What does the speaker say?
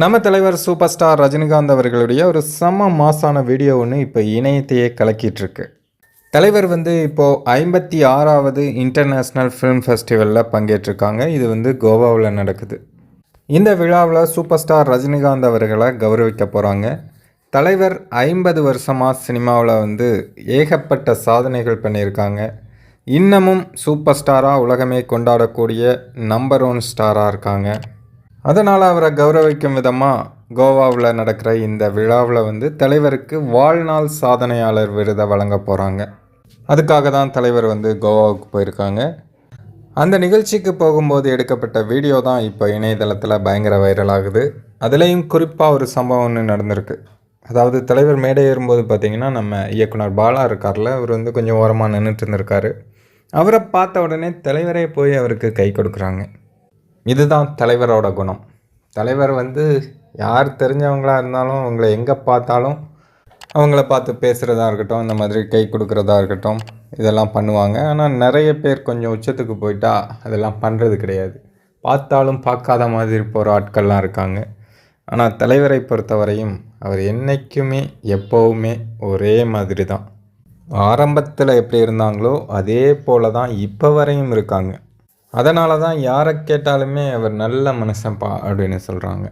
நம்ம தலைவர் super star Rajinikanth அவர்களுடைய ஒரு செம மாசான வீடியோ ஒன்று இப்போ இணையத்தையே கலக்கிட்டுருக்கு. தலைவர் வந்து இப்போது ஐம்பத்தி ஆறாவது இன்டர்நேஷ்னல் ஃபிலிம் ஃபெஸ்டிவலில் பங்கேற்றிருக்காங்க. இது வந்து கோவாவில் நடக்குது. இந்த விழாவில் சூப்பர் ஸ்டார் ரஜினிகாந்த் அவர்களை கௌரவிக்க போகிறாங்க தலைவர் ஐம்பது வருஷமாக சினிமாவில் வந்து ஏகப்பட்ட சாதனைகள் பண்ணியிருக்காங்க. இன்னமும் சூப்பர் ஸ்டாராக உலகமே கொண்டாடக்கூடிய நம்பர் ஒன் ஸ்டாராக இருக்காங்க. அதனால் அவரை கௌரவிக்கும் விதமாக கோவாவில் நடக்கிற இந்த விழாவில் வந்து தலைவருக்கு வாழ்நாள் சாதனையாளர் விருதை வழங்க போகிறாங்க அதுக்காக தான் தலைவர் வந்து கோவாவுக்கு போயிருக்காங்க. அந்த நிகழ்ச்சிக்கு போகும்போது எடுக்கப்பட்ட வீடியோ தான் இப்போ இணையதளத்தில் பயங்கர வைரல் ஆகுது. அதுலேயும் குறிப்பாக ஒரு சம்பவம் ஒன்று நடந்திருக்கு. அதாவது தலைவர் மேடை ஏறும்போது பார்த்தீங்கன்னா நம்ம இயக்குனர் பாலா இருக்கார்ல அவர் வந்து கொஞ்சம் ஓரமாக நின்றுட்டு இருந்திருக்காரு. அவரை பார்த்த உடனே தலைவரே போய் அவருக்கு கை கொடுக்குறாங்க. இதுதான் தலைவரோட குணம். தலைவர் வந்து யார் தெரிஞ்சவங்களாக இருந்தாலும் அவங்கள எங்கே பார்த்தாலும் அவங்கள பார்த்து பேசுகிறதா இருக்கட்டும் இந்த மாதிரி கை கொடுக்குறதா இருக்கட்டும் இதெல்லாம் பண்ணுவாங்க. ஆனால் நிறைய பேர் கொஞ்சம் உச்சத்துக்கு போயிட்டா அதெல்லாம் பண்ணுறது கிடையாது. பார்த்தாலும் பார்க்காத மாதிரி போகிற ஆட்கள்லாம் இருக்காங்க. ஆனால் தலைவரை பொறுத்தவரையும் அவர் என்றைக்குமே எப்போவுமே ஒரே மாதிரி தான் ஆரம்பத்தில் எப்படி இருந்தாங்களோ அதே போல தான் இப்போ வரையும் இருக்காங்க. அதனால தான் யாரை கேட்டாலுமே அவர் நல்ல மனுஷன்ப்பா அப்படின்னு சொல்கிறாங்க